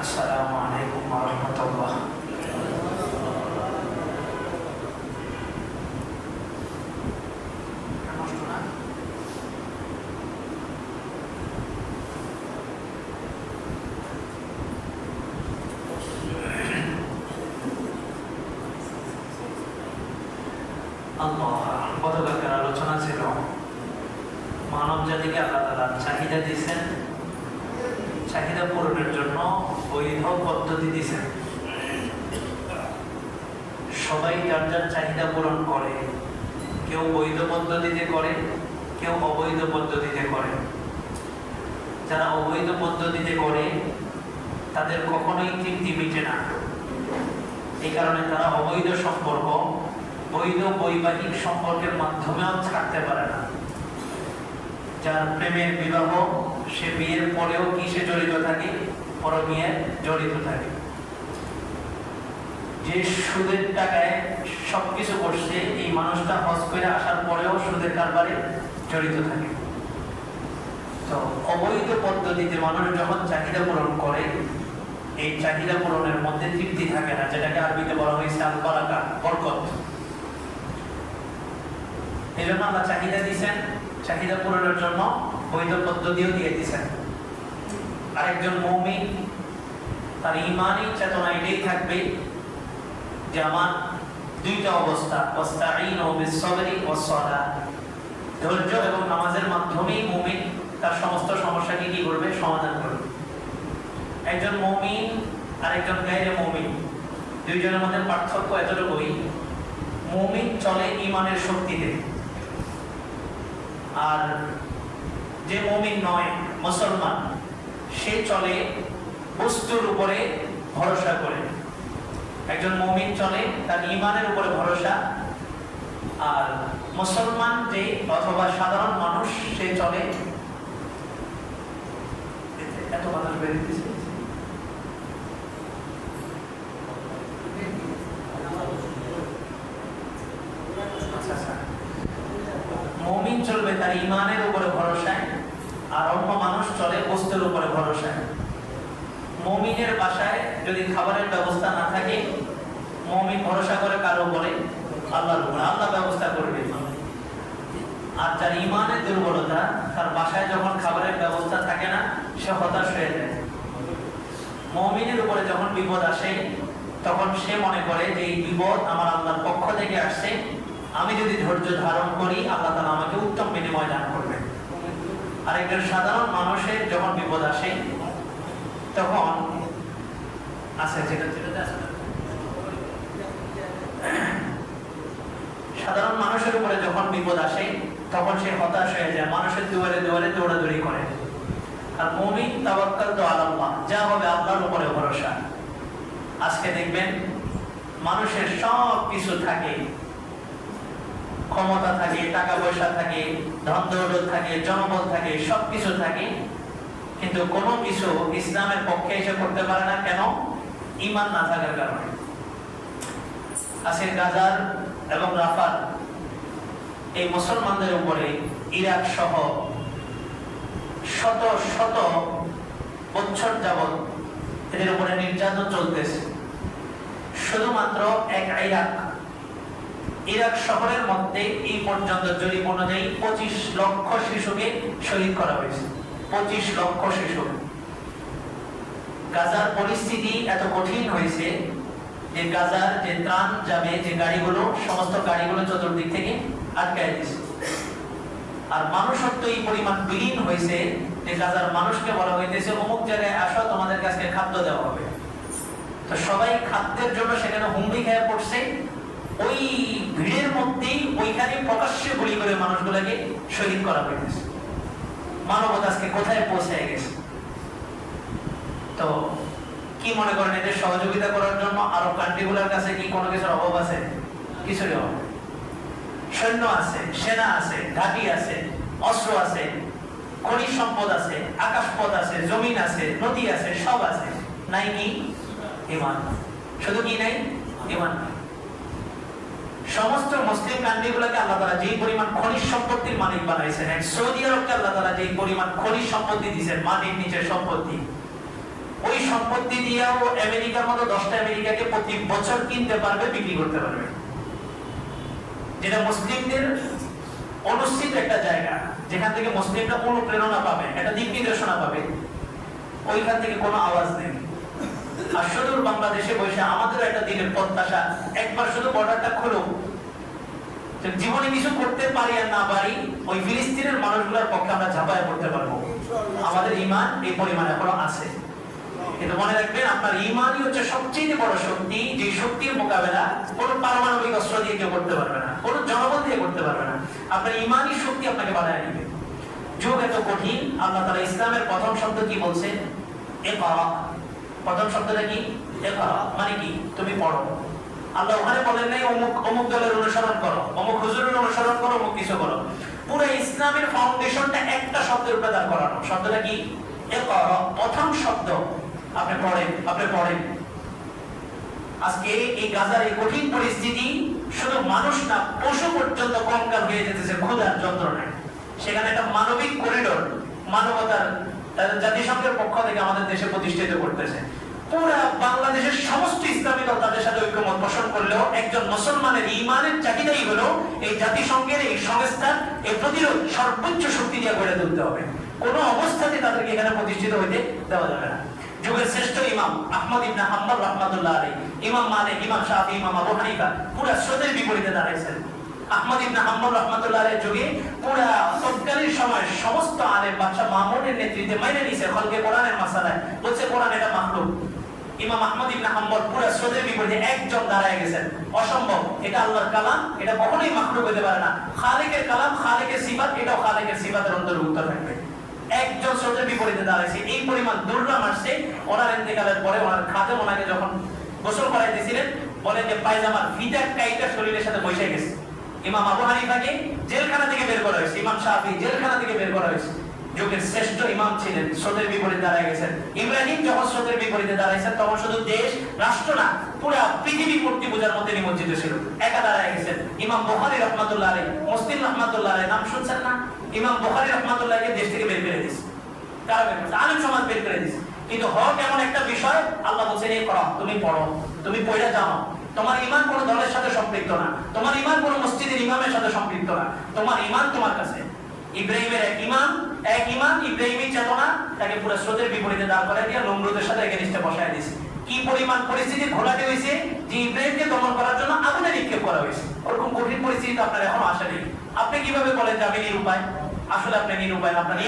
আসসালামু আলাইকুম আলোচনা ছিল মানব জাতিকে আল্লাহ তালা চাহিদা দিয়েছেন চাহিদা পূরণের জন্য বৈধ পদ্ধতি দিয়েছেন। সবাই যার যার চাহিদা পূরণ করে, কেউ বৈধ পদ্ধতিতে করে, কেউ অবৈধ পদ্ধতিতে করে। যারা অবৈধ পদ্ধতিতে করে, তাদের কখনোই তৃপ্তি মিটে না। এই কারণে তারা অবৈধ সম্পর্ক, বৈধ বৈবাহিক সম্পর্কের মাধ্যমেও ছাড়তে পারে না। যার প্রেমের বিবাহ সে বিয়ের পরেও কি সে জড়িত থাকে? পরবিয়ে জড়িত থাকে। যে সুদের টাকায় সবকিছু করছে, এই মানুষটা হজ করে আসার পরেও সুদের কারবারে জড়িত থাকে। তো অবৈধ পদ্ধতিতে মানুষ যখন চাহিদা পূরণ করে, এই চাহিদা পূরণের মধ্যে তৃপ্তি থাকে না, যেটাকে আরবিতে বলা হয়েছে আল বারাকা বরকত। এই জন্য আল্লাহ চাহিদা দিয়েছেন, চাহিদা পূরণের জন্য বৈধ পদ্ধতিও দিয়ে দিয়েছেন। আরেকজন মৌমিন, তার ইমানই চেতনা এটাই থাকবে যে আমার দুইটা অবস্থা, ওয়াস্তাঈনু বিস-সাবরি ওয়াস-সালাহ। ধৈর্য এবং নামাজের মাধ্যমেই মুমিন তার সমস্ত সমস্যাকে কি করবে? সমাধান করবে। একজন মুমিন আর একজন গায়রে মুমিন। দুইজনের মধ্যে পার্থক্য এতটুকুই, মুমিন চলে ইমানের শক্তিতে। আর যে মুমিন নয়, মুসলমান, সে চলে বস্তুর উপরে ভরসা করে। একজন মুমিন চলে, তার ইমানের উপরে ভরসা। আর মুসলমান যে অথবা সাধারণ মানুষ, সে চলে। এত বাতাস বেরিয়েছে আচ্ছা আচ্ছা। মমিন চলবে, তার ইমানের উপরে মানুষ চলে বস্তুর উপরে ভরসায়। মমিনের বাসায় যদি খাবারের ব্যবস্থা না থাকে, মমিন ভরসা করে কারও উপরে আল্লাহর উপরে। আল্লাহ ব্যবস্থা করবে আর যার ইমানের দুর্বলতা, তার বাসায় যখন খাবারের ব্যবস্থা থাকে না, সে হতাশ হয়ে যায়। মমিনের উপরে যখন বিপদ আসে, তখন সে মনে করে যে এই বিপদ আমার আল্লাহর পক্ষ থেকে আসছে। আমি যদি ধৈর্য ধারণ করি, আল্লাহ তালা আমাকে উত্তম বিনিময় দান করবে। আর একজন সাধারণ মানুষের যখন বিপদ আসে, তখন আছে, যেটা, যেটাতে আছে। সাধারণ মানুষের উপরে যখন বিপদ আসে, তখন সে হতাশ হয়ে যায়, মানুষের দুয়ারে দুয়ারে দৌড়াদৌড়ি করে। আর মুমিন তাওয়াক্কাল তো আল্লাহ যা হবে আল্লাহর উপরে ভরসা। আজকে দেখবেন, মানুষের সব কিছু থাকে ক্ষমতা থাকে টাকা পয়সা থাকে ধন দৌলত থাকে, জনবল থাকে সব কিছু থাকে। কিন্তু কোনো কিছু ইসলামের পক্ষে এসে করতে পারে না। কেন? ইমান না থাকার কারণে। আজকে গাজার এবং রাফার, এই মুসলমানদের উপরে ইরাক সহ শত শত বছর যাবৎ এদের উপরে নির্যাতন চলতেছে। শুধুমাত্র এক ইরাক ইরাক শহরের মধ্যে এই পর্যন্ত জরিপ অনুযায়ী পঁচিশ লক্ষ শিশুকে শহীদ করা হয়েছে। পঁচিশ লক্ষ শিশু। গাজার পরিস্থিতি এত কঠিন হয়েছে যে গাজার যে ত্রাণ যাবে, যে গাড়িগুলো, সমস্ত গাড়িগুলো চতুর্দিক থেকে আটকায় দিছে আর মানুষত্ব এই পরিমাণ বিলীন হয়েছে যে গাজার মানুষকে বলা হইতেছে, অমুক জায়গায় আসো তোমাদের কাছে খাদ্য দেওয়া হবে। তো সবাই খাদ্যের জন্য সেখানে হুমড়ি খেয়ে পড়ছে। ওই ভিড়ের মধ্যেই ওইখানে প্রকাশ্যে গুলি করে মানুষগুলোকে শহীদ করা হইতেছে মানবতা আজকে কোথায় পৌঁছে গেছে? তো কি মনে করেন এদের সহযোগিতা করার জন্য আরব কান্ট্রিগুলোর কাছে কি কোনো কিছুর অভাব আছে? কিছুরই অভাব সৈন্য আছে, সেনা আছে, ঘাঁটি আছে, অস্ত্র আছে, খনিজ সম্পদ আছে আকাশ পথ আছে, জমিন আছে, নদী আছে, সব আছে। নাই কি? ইমান। শুধু কি নাই? ইমান নাই। সমস্ত মুসলিম কান্ট্রিগুলোকে আল্লাহ তাআলা যেই পরিমাণ খনিজ সম্পত্তির মালিক বানাইছেন সৌদি আরবকে আল্লাহ তারা যেই পরিমাণ খনিজ সম্পত্তি দিয়েছেন, মাটির নিচের সম্পত্তি, ওই সম্পত্তি দিয়েও আমেরিকার মতো দশটা আমেরিকাকে প্রতি বছর কিনতে পারবে, বিক্রি করতে পারবে। যেটা মুসলিমদের অনুষ্ঠিত একটা জায়গা, যেখান থেকে মুসলিমরা অনুপ্রেরণা পাবে, একটা দিক নির্দেশনা পাবে, ওইখান থেকে কোনো আওয়াজ নেই। আর সুদূর বাংলাদেশে বসে আমাদের একটা দিনের প্রত্যাশা একবার শুধু বর্ডারটা খুলুক। জীবনে কিছু করতে পারি আর না পারি ওই ফিলিস্তিনের মানুষগুলোর পক্ষে আমরা ঝাঁপায় পড়তে পারব। আমাদের ইমান এই পরিমাণ এখনও আছে। কিন্তু মনে রাখবেন আপনার ইমানই হচ্ছে সবচেয়ে বড় শক্তি যে শক্তির মোকাবেলা কোনো পারমাণবিক অস্ত্র দিয়ে কেউ করতে পারবে না কোনো জনবল দিয়ে করতে পারবে না। আপনার ইমানই শক্তি আপনাকে বাধায় নিবে যুগ এত কঠিন আল্লাহ তালা ইসলামের প্রথম শব্দ কি বলছে? এ করা। প্রথম শব্দটা কি? মানে কি? তুমি পড়ো। আল্লাহ ওখানে বলেন নাই, অমুক অমুক দলের অনুসরণ করো, অমুক হুজুরের অনুসরণ করো, অমুক কিছু করো। পুরো ইসলামের ফাউন্ডেশনটা একটা শব্দের উপরে দাঁড় করানো। শব্দটা কি? প্রথম শব্দ। আপনি পড়েন আপনি পড়েন। আজকে এই গাজার এই কঠিন পরিস্থিতি শুধু মানুষ না, পশু পর্যন্ত কঙ্কাল হয়ে যেতেছে, ক্ষুধার যন্ত্রণায়। সেখানে একটা মানবিক করিডোর মানবতার জাতিসংঘের পক্ষ থেকে আমাদের দেশে প্রতিষ্ঠিত করতেছে। পুরা বাংলাদেশের সমস্ত ইসলামী দল তাদের সাথে ঐক্যমত পোষণ করলেও একজন মুসলমানের ইমানের চাহিদাই হলো এই জাতিসংঘের এই সংস্থার এই প্রতিরোধ, সর্বোচ্চ শক্তি দিয়ে গড়ে তুলতে হবে। কোনো অবস্থাতে তাদেরকে এখানে প্রতিষ্ঠিত হইতে দেওয়া যাবে না। যুগের শ্রেষ্ঠ ইমাম আহমদ ইবনে হাম্বল রহমাতুল্লাহ আলাইহি। ইমাম মালিক, ইমাম শাফি, ইমাম আবু হানিফা পুরা স্রোতের বিপরীতে দাঁড়াইছেন। আহমদ ইবনে যুগে পুরা তৎকালীন সময় সমস্ত আলেম মামুনের নেতৃত্বে মেনে নিছে, খলকে কোরআনের মাসালায়। বলছে, কোরআন এটা মাখলুক। ইমাম আহমদ ইবনে পুরা স্রোতের বিপরীতে একজন দাঁড়ায় গেছেন। অসম্ভব। এটা আল্লাহর কালাম, এটা কখনোই মাখলুক হতে পারে না। খালিকের কালাম, খালিকের সিফাত, এটাও খালিকের সিফাতের অন্তর্ভুক্ত থাকবে। একজন স্রোতের বিপরীতে দাঁড়াইছে। এই পরিমাণ দুর্নাম আসছে ওনার ইন্তেকালের পরে ওনার খাতে ওনাকে যখন গোসল করাইতেছিলেন, বলেন যে, পায়জামার ফিটা কাইটা শরীরের সাথে বসে গেছে। ইমাম আবু হানিফাকে জেলখানা থেকে বের করা হয়েছে, ইমাম শাফি জেলখানা থেকে বের করা হয়েছে। যুগের শ্রেষ্ঠ ইমাম ছিলেন, স্রোতের বিপরীতে দাঁড়ায় গেছেন। ইব্রাহিম যখন স্রোতের বিপরীতে দাঁড়াইছেন, তখন শুধু দেশ, রাষ্ট্র না, পুরা পৃথিবী মূর্তি পূজার মধ্যে নিমজ্জিত ছিল। একা দাঁড়ায় গেছেন। ইমাম বুখারী রহমাতুল্লাহ আলাইহি, মুসলিম রহমাতুল্লাহ আলাইহি নাম শুনছেন না? ইমাম বুখারী রহমাতুল্লাহকে দেশ থেকে বের করে দিয়েছে কারা বের করেছে, আলেম সমাজ বের করে দিয়েছে কিন্তু হক এমন একটা বিষয়, আল্লাহ বলছেন, এই করো তুমি পড়ো, তুমি পড়ে জানো। তোমার ইমান কোন দলের সাথে সম্পৃক্ত না। তোমার ইমান কোন মসজিদের ইমামের সাথে সম্পৃক্ত না। তোমার ইমান তোমার কাছে। ইব্রাহিমের এক ইমান এক ইমান ইব্রাহিমী চেতনা তাকে পুরো স্রোতের বিপরীতে দাঁড় করাই দিয়ে নমরুদের সাথে এগেনিস্টে বসায় দিয়েছে। কি পরিমাণ পরিস্থিতি ঘোলাটে হয়েছে যে ইব্রাহিমকে দমন করার জন্য আগুনে নিক্ষেপ করা হয়েছে? ওরকম কঠিন পরিস্থিতি আপনার এখনও আসেনি। আপনি কীভাবে বলেন যে আমি নিরুপায়? আসলে আপনি নিরুপায়, আপনার